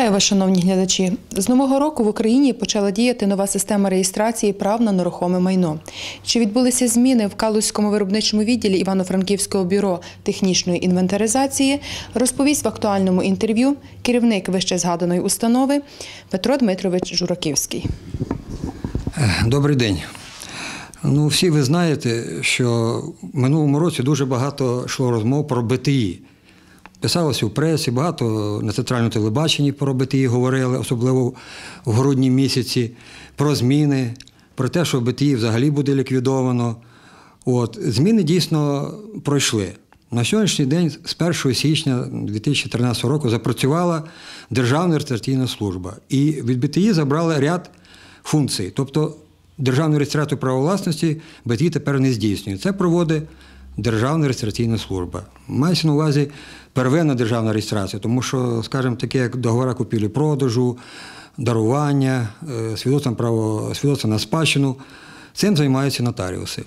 Вітаю вас, шановні глядачі. З нового року в Україні почала діяти нова система реєстрації прав на нерухоме майно. Чи відбулися зміни в Калузькому виробничому відділі Івано-Франківського бюро технічної інвентаризації? Розповість в актуальному інтерв'ю керівник вище згаданої установи Петро Дмитрович Жураківський. Добрий день. Ну, всі ви знаєте, що в минулому році дуже багато йшло розмов про БТІ. Писалося в пресі, багато на центральному телебаченні про БТІ говорили, особливо в грудні місяці, про зміни, про те, що БТІ взагалі буде ліквідовано. От, зміни дійсно пройшли. На сьогоднішній день, з 1 січня 2013 року, запрацювала Державна реєстраційна служба. І від БТІ забрали ряд функцій. Тобто державну реєстрацію права власності БТІ тепер не здійснює. Це проводить Державна реєстраційна служба. Мається на увазі первинна державна реєстрація, тому що, скажімо, таке, як договори купівлі-продажу, дарування, е, свідоцтво, право, свідоцтво на спадщину, цим займаються нотаріуси.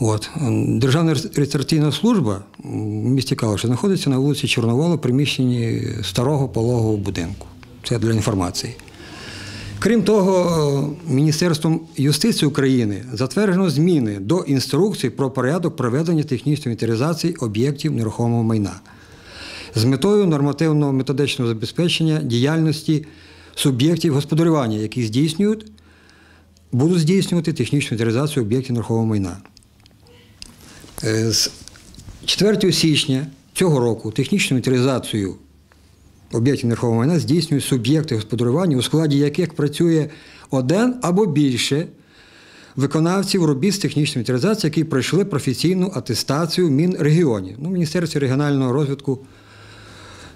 От. Державна реєстраційна служба в місті Калуша знаходиться на вулиці Чорновола, приміщенні старого пологового будинку. Це для інформації. Крім того, Міністерством юстиції України затверджено зміни до інструкції про порядок проведення технічної інвентаризації об'єктів нерухомого майна з метою нормативного методичного забезпечення діяльності суб'єктів господарювання, які здійснюють, будуть здійснювати технічну інвентаризацію об'єктів нерухомого майна. Е, З 4 січня цього року технічну інвентаризацію об'єктів нерухомого майна здійснюють суб'єкти господарювання, у складі яких працює один або більше виконавців робіт з технічної інвентаризації, які пройшли професійну атестацію в Мінрегіоні, ну, Міністерстві регіонального розвитку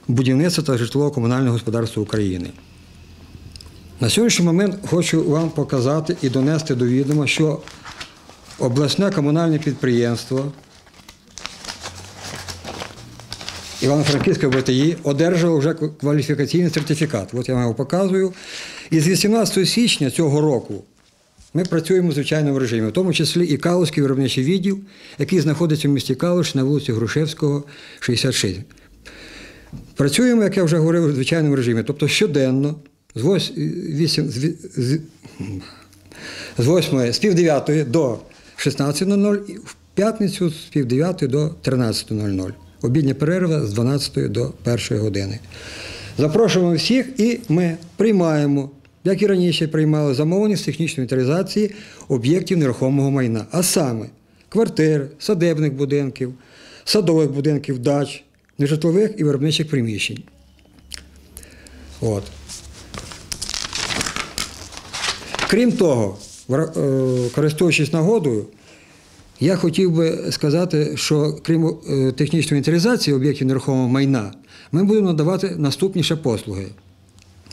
будівництва та житлово-комунального господарства України. На сьогоднішній момент хочу вам показати і донести до відома, що обласне комунальне підприємство Івано-Франківське БТІ одержало вже кваліфікаційний сертифікат. От я вам його показую. І з 18 січня цього року ми працюємо в звичайному режимі, в тому числі і Калузький виробничий відділ, який знаходиться в місті Калуш на вулиці Грушевського, 66. Працюємо, як я вже говорив, у звичайному режимі, тобто щоденно з 8, з, з, з 8 з пів 9 до 16.00 і в п'ятницю з пів 9 до 13.00. Обідня перерва з 12 до 1 години. Запрошуємо всіх і ми приймаємо, як і раніше приймали, замовлення з технічної інвентаризації об'єктів нерухомого майна, а саме квартир, садебних будинків, садових будинків, дач, нежитлових і виробничих приміщень. От. Крім того, е, користуючись нагодою, я хотів би сказати, що крім е, технічної інвентаризації об'єктів нерухомого майна, ми будемо надавати наступні ще послуги.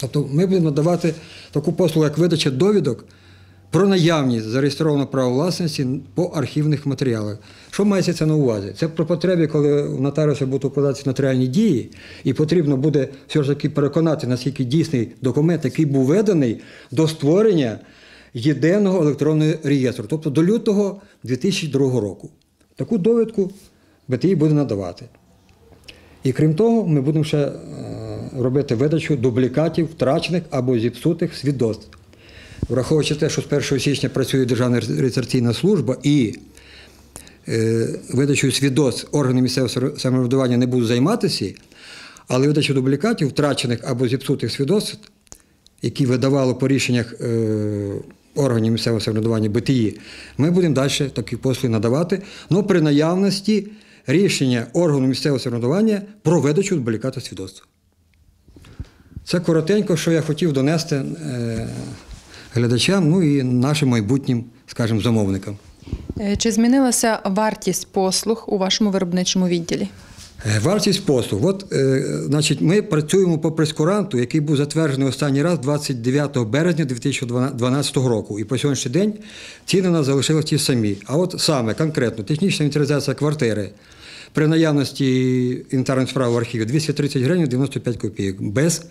Тобто ми будемо надавати таку послугу, як видача довідок про наявність зареєстрованого права власності по архівних матеріалах. Що мається це на увазі? Це про потреби, коли у нотаріуса будуть укладатися нотаріальні дії, і потрібно буде все ж таки переконати, наскільки дійсний документ, який був виданий до створення єдиного електронного реєстру, тобто до лютого 2002 року. Таку довідку БТІ буде надавати. І крім того, ми будемо ще е, робити видачу дублікатів втрачених або зіпсутих свідоцтв. Враховуючи те, що з 1 січня працює Державна реєстраційна служба і е, видачою свідоцтв органи місцевого самоврядування не будуть займатися, але видачу дублікатів втрачених або зіпсутих свідоцтв, які видавало по рішеннях е, органів місцевого самоврядування БТІ, ми будемо далі такі послуги надавати, але при наявності рішення органу місцевого самоврядування про видачу дубліката свідоцтва. Це коротенько, що я хотів донести е, глядачам, ну і нашим майбутнім, скажімо, замовникам. Е, Чи змінилася вартість послуг у вашому виробничому відділі? Е, Вартість послуг. От, е, значить, ми працюємо по прескуранту, який був затверджений останній раз 29 березня 2012 року. І по сьогоднішній день ціни у нас залишились ті самі. А от саме конкретно технічна інвентаризація квартири при наявності інвентарної справи в архіві 230 гривень 95 копійок без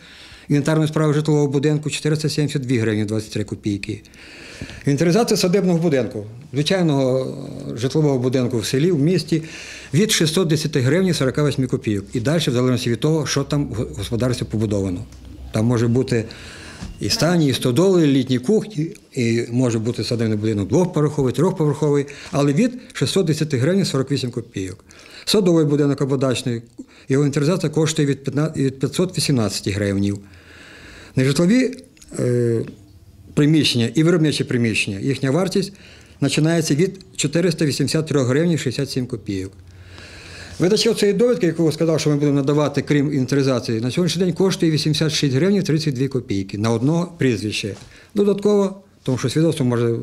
Інвентарної справи житлового будинку 472 гривні 23 копійки. Інвентаризація садибного будинку, звичайного е, житлового будинку в селі, в місті від 610 гривень 48 копійок. І далі, в залежності від того, що там в господарстві побудовано. Там може бути і стані, і стодоли, і літні кухні, і може бути садибний будинок двохповерховий, трьохповерховий, але від 610 гривень 48 копійок. Садовий будинок або дачний, його інвентаризація коштує від 518 гривнів. Нежитлові е, приміщення і виробничі приміщення, їхня вартість починається від 483 гривні 67 копійок. Видача цієї довідки, яку сказав, що ми будемо надавати, крім інвентаризації, на сьогоднішній день коштує 86 гривень 32 копійки на одного прізвище. Додатково, тому що свідоцтво може,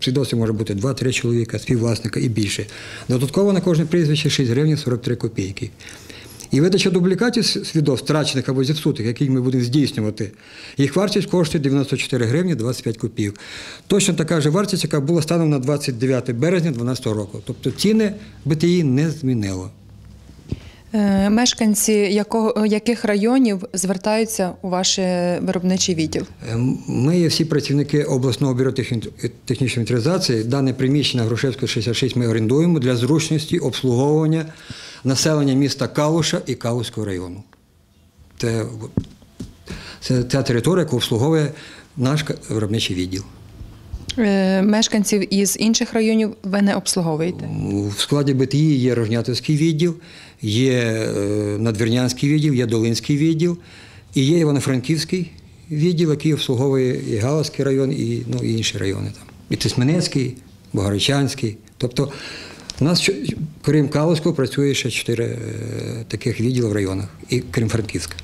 свідоцтво може бути 2-3 чоловіка, співвласника і більше. Додатково на кожне прізвище 6 гривень 43 копійки. І видача дублікатів свідоцтв, втрачених або зіпсутих, які ми будемо здійснювати, їх вартість коштує 94 гривні 25 копійок. Точно така ж вартість, яка була станом на 29 березня 2012 року. Тобто ціни БТІ не змінило. Е, Мешканці якого, яких районів звертаються у ваш е, виробничий відділ? Ем, Ми є всі працівники обласного бюро технічної інвентаризації. Дане приміщення Грушевського 66 ми орендуємо для зручності обслуговування населення міста Калуша і Калуського району. Це, це та територія, яку обслуговує наш виробничий відділ. Е, Мешканців із інших районів ви не обслуговуєте. В складі БТІ є Рожнятівський відділ, є е, Надвірнянський відділ, є Долинський відділ і є Івано-Франківський відділ, який обслуговує і Галицький район, і, ну, і інші райони. Там. І Тисменецький, Богородчанський. Тобто у нас, крім Каловського працює ще чотири е, таких відділи в районах, і крім Франківська.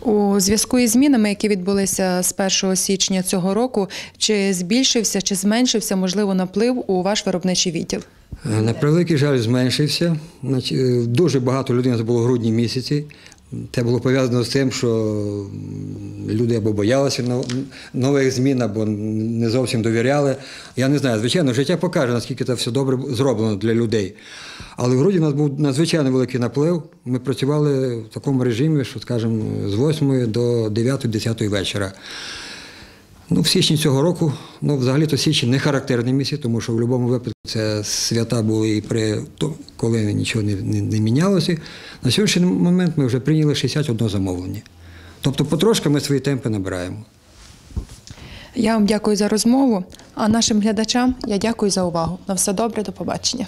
У зв'язку із змінами, які відбулися з 1 січня цього року, чи збільшився, чи зменшився можливо наплив у ваш виробничий відділ? Е, На превеликий жаль, зменшився. Е, Дуже багато людей було в грудні місяці. Це було пов'язано з тим, що люди або боялися нових змін, або не зовсім довіряли. Я не знаю, звичайно, життя покаже, наскільки це все добре зроблено для людей. Але в груді у нас був надзвичайно великий наплив. Ми працювали в такому режимі, що, скажімо, з 8 до 9-10 вечора. Ну, в січні цього року, ну, взагалі-то січень не характерний місяць, тому що в будь-якому випадку це свята були і при то, коли нічого не, не, не мінялося. На сьогоднішній момент ми вже прийняли 61 замовлення. Тобто потрошки ми свої темпи набираємо. Я вам дякую за розмову. А нашим глядачам я дякую за увагу. На все добре, до побачення.